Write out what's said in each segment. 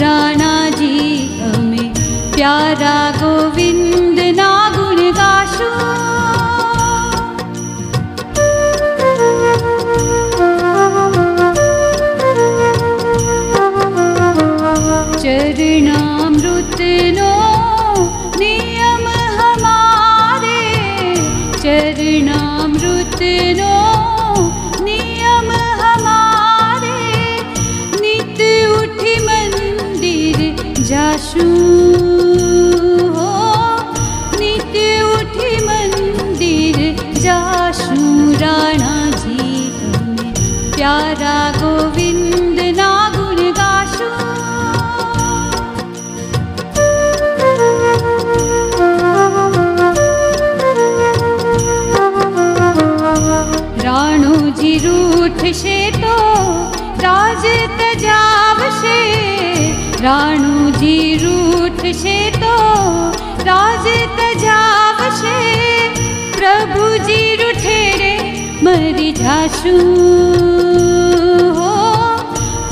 राणा जी हमें। प्यारा गोविंद ना गुण गाशो चरणामृतनो नियम हमारे। चरणामृतनो नियम રૂઠશે તો રાજ તજાવશે. રાણુજી રૂઠશે તો રાજ તજાવશે. પ્રભુજી રૂઠે રે મરી જાશું. હો,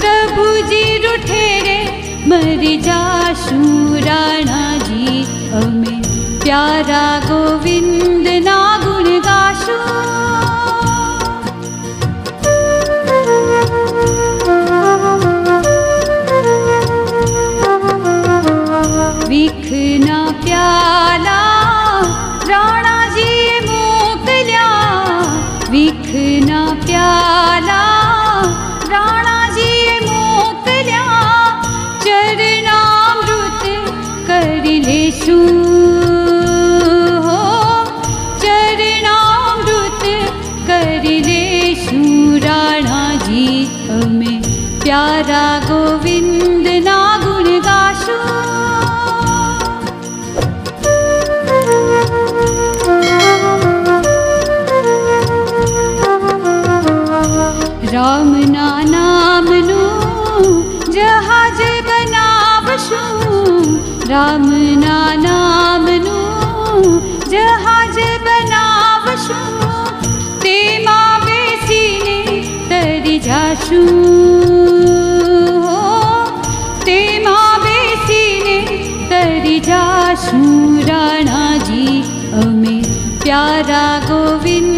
પ્રભુજી રૂઠે રે મરી જાશું. રાણાજી, અમે પ્યારા ગોવિંદ चरिणामृत करणा जीत मे प्य गोविन्दना गुणासु रमना नमू जहाज बनावशु। બનાવશું રામના નામનું જહાજ બનાવશું તેમાં બેસીને તરી જાશું હો તેમાં બેસીને તરી જાશું રાણાજી અમે પ્યારા ગોવિંદ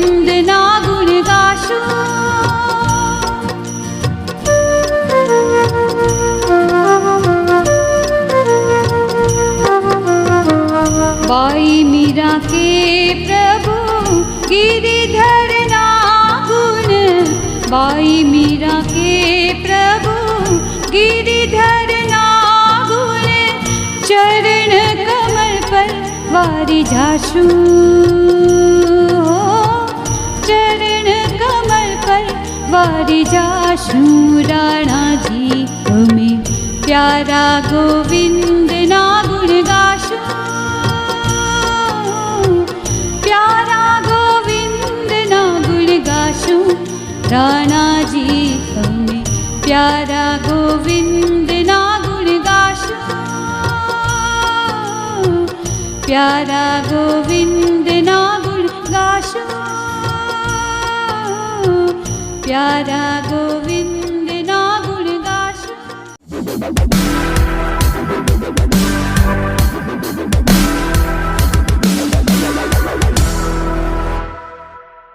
वारी जाशु चरण कमल पर वारी जाशु राणा जी हमें प्यारा गोविंद ना गुण गाशु प्यारा गोविंद ना गुण गाशु राणा जी हमें प्यारा गोविंद प्यारा गोविन्द ना गाशो प्यारा गोविन्द ना गाशो